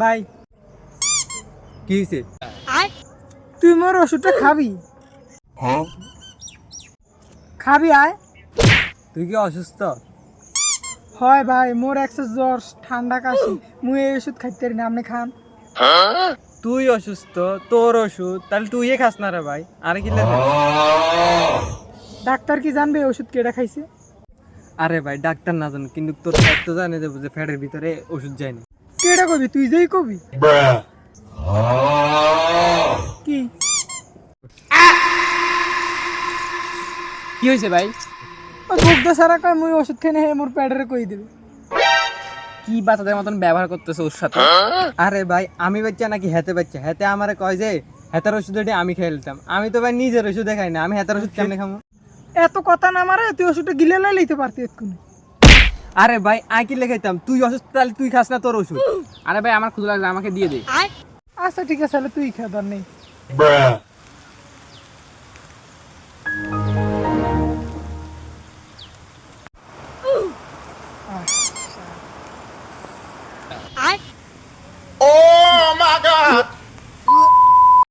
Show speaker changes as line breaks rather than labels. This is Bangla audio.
ভাই
কি হয়েছে
তুই মোর ওষুধটা খাবি। খাবি আয়।
তুই কি অসুস্থ?
হয় ভাই মোর একশো জ্বর ঠান্ডা কাশি মুই এই ওষুধ খাইতে না আপনি খান।
তুই অসুস্থ তোর ওষুধ তাহলে তুই খাস না রে ভাই আর কি লেগে?
ডাক্তার কি জানবে ওষুধ কেটা খাইছে?
আরে ভাই ডাক্তার না জান কিন্তু তোর তো জানে যে ফ্যাটের ভিতরে ওষুধ যায় না।
কেটা কবি? তুই যেই কবি? কি?
কি হয়েছে ভাই?
ভুগদা সারা কয় মুই ওষুধ খেয়ে হে মোর প্যাডারে কই দেবে?
কি বাচ্চাদের মতন ব্যবহার করতেছে ওর সাথে? আরে ভাই আমি বাচ্চা নাকি হেতে বাচ্চা? হেতে আমারে কয় যে হেতার ওষুধ এটি আমি খেয়ে নিতাম। আমি তো ভাই নিজের ওষুধ খাই না আমি হেতার ওষুধ কেমনে খাব
এত কথা না মারে তুই ওষুধটা গিলে লাই লইতে পারতি এক্ষুনি।
আরে ভাই আই কি লেখাইতাম তুই অসুস্থ তাহলে তুই খাস না তোর ওষুধ। আরে ভাই আমার ক্ষুদ লাগলে আমাকে দিয়ে দে।
আচ্ছা ঠিক আছে তাহলে তুই খা নেই নেই